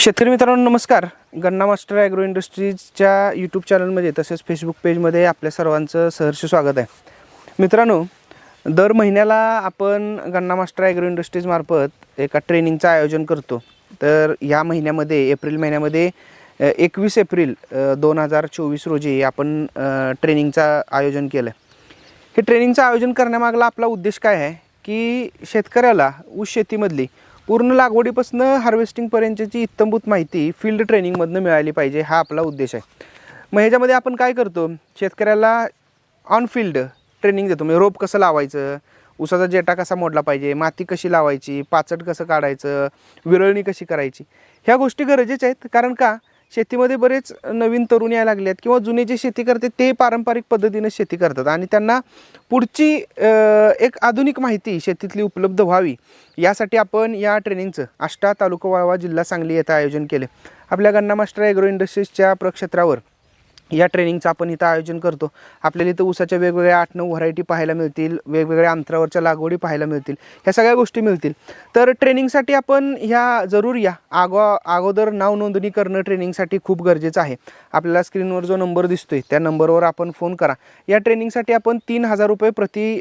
शेतकरी मित्रांनो नमस्कार. गन्ना मास्टर ॲग्रो इंडस्ट्रीजच्या यूट्यूब चॅनलमध्ये तसेच फेसबुक पेजमध्ये आपल्या सर्वांचं सहर्ष स्वागत आहे. मित्रांनो दर महिन्याला आपण गन्ना मास्टर ॲग्रो इंडस्ट्रीजमार्फत एका ट्रेनिंगचं आयोजन करतो. तर या महिन्यामध्ये एप्रिल महिन्यामध्ये एकवीस एप्रिल दोन हजार चोवीस रोजी आपण ट्रेनिंगचं आयोजन केलं आहे हे ट्रेनिंगचं आयोजन करण्यामागला आपला उद्देश काय आहे? की शेतकऱ्याला ऊस शेतीमधली पूर्ण लागवडीपासून हार्वेस्टिंगपर्यंतची इत्तंभूत माहिती फील्ड ट्रेनिंगमधनं मिळाली पाहिजे हा आपला उद्देश आहे. मग ह्याच्यामध्ये आपण काय करतो? शेतकऱ्याला ऑन फील्ड ट्रेनिंग देतो. म्हणजे रोप कसं लावायचं? उसाचा जेटा कसा मोडला पाहिजे? माती कशी लावायची? पाचट कसं काढायचं? विरळणी कशी करायची? ह्या गोष्टी गरजेच्या आहेत. कारण का? शेतीमध्ये बरेच नवीन तरुण यायला लागले आहेत किंवा जुने जे शेती करते ते पारंपरिक पद्धतीने शेती करतात. आणि त्यांना पुढची एक आधुनिक माहिती शेतीतली उपलब्ध व्हावी यासाठी आपण या ट्रेनिंगचं आष्टा तालुका वाळवा जिल्हा सांगली येथे आयोजन केले. आपल्या गन्ना मास्टर ॲग्रो इंडस्ट्रीजच्या प्रक्षेत्रावर या ट्रेनिंगचं आपण इथं आयोजन करतो. आपल्याला इथं ऊसाच्या वेगवेगळ्या आठ नऊ व्हरायटी पाहायला मिळतील वेगवेगळ्या अंतरावरच्या लागवडी पाहायला मिळतील ह्या सगळ्या गोष्टी मिळतील. तर ट्रेनिंगसाठी आपण ह्या जरूर या. आगो अगोदर नाव नोंदणी करणं ट्रेनिंगसाठी खूप गरजेचं आहे. आपल्याला स्क्रीनवर जो नंबर दिसतोय त्या नंबरवर आपण फोन करा. या ट्रेनिंगसाठी आपण तीन हजार रुपये प्रति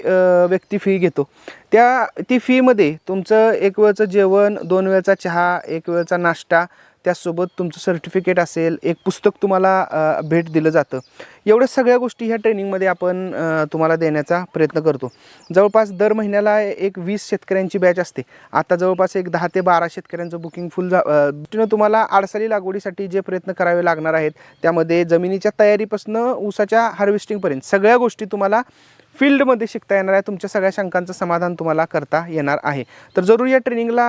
व्यक्ती फी घेतो. त्या ती फीमध्ये तुमचं एक वेळचं जेवण दोन वेळचा चहा एक वेळचा नाश्ता त्याचसोबत तुमचं सर्टिफिकेट असेल एक पुस्तक तुम्हाला भेट दिलं जातं. एवढ्या सगळ्या गोष्टी ह्या ट्रेनिंगमध्ये आपण तुम्हाला देण्याचा प्रयत्न करतो. जवळपास दर महिन्याला एक वीस शेतकऱ्यांची बॅच असते. आता जवळपास एक दहा ते बारा शेतकऱ्यांचं बुकिंग फुल जा तुम्हाला आडसाली लागवडीसाठी जे प्रयत्न करावे लागणार आहेत त्यामध्ये जमिनीच्या तयारीपासून ऊसाच्या हार्वेस्टिंगपर्यंत सगळ्या गोष्टी तुम्हाला फील्डमध्ये शिकता येणार आहे. तुमच्या सगळ्या शंकांचं समाधान तुम्हाला करता येणार आहे. तर जरूर या ट्रेनिंगला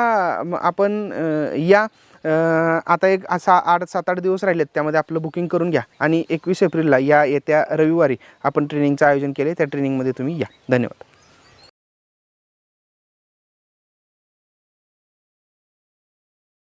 आपण या आता एक असा आठ सात आठ दिवस राहिलेत. त्यामध्ये आपलं बुकिंग करून घ्या आणि एकवीस एप्रिलला या येत्या रविवारी आपण ट्रेनिंगचं आयोजन केले त्या ट्रेनिंगमध्ये तुम्ही या. धन्यवाद.